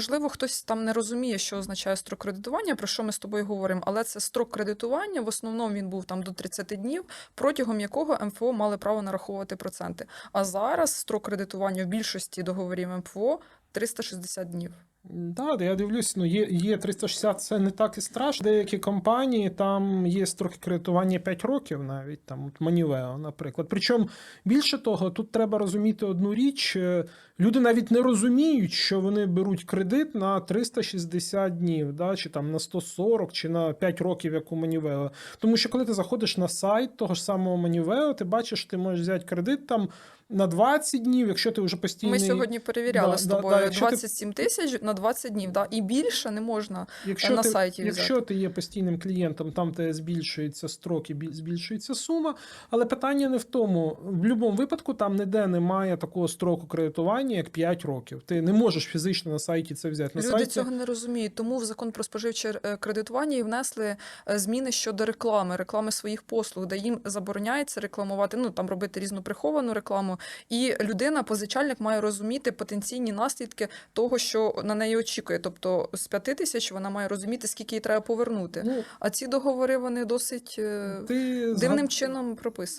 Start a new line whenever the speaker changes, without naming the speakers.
можливо, хтось там не розуміє, що означає строк кредитування, про що ми з тобою говоримо, але це строк кредитування. В основному він був там до 30 днів, протягом якого МФО мали право нараховувати проценти. А зараз строк кредитування в більшості договорів МФО 360 днів.
Так, я дивлюсь, ну є, є 360, це не так і страшно. Деякі компанії там є строки кредитування 5 років, навіть там от Манівео, наприклад. Причому більше того, тут треба розуміти одну річ: е, люди навіть не розуміють, що вони беруть кредит на 360 днів, да, чи там на 140, чи на 5 років, як у Манівео. Тому що коли ти заходиш на сайт того ж самого Манівео, ти бачиш, ти можеш взяти кредит там на 20 днів, якщо ти вже постійний.
Ми сьогодні перевіряли
Да,
з тобою
да, ти-
27 тисяч на 20 днів. Да? І більше не можна.
Якщо
на
ти,
сайті
якщо
взяти.
ти є постійним клієнтом, там тебе збільшується строк і збільшується сума. Але питання не в тому. В будь-якому випадку там ніде немає такого строку кредитування, як 5 років. Ти не можеш фізично на сайті це взяти. На
Люди
сайті
цього не розуміють. Тому в закон про споживче е, кредитування і внесли е, зміни щодо реклами, реклами своїх послуг, де їм забороняється рекламувати, ну там робити різну приховану рекламу. І людина, позичальник, має розуміти потенційні наслідки того, що на неї очікує. Тобто з п'яти тисяч вона має розуміти, скільки їй треба повернути.
ну,
А ці договори вони досить е,
ти
дивним
згад-
чином прописані.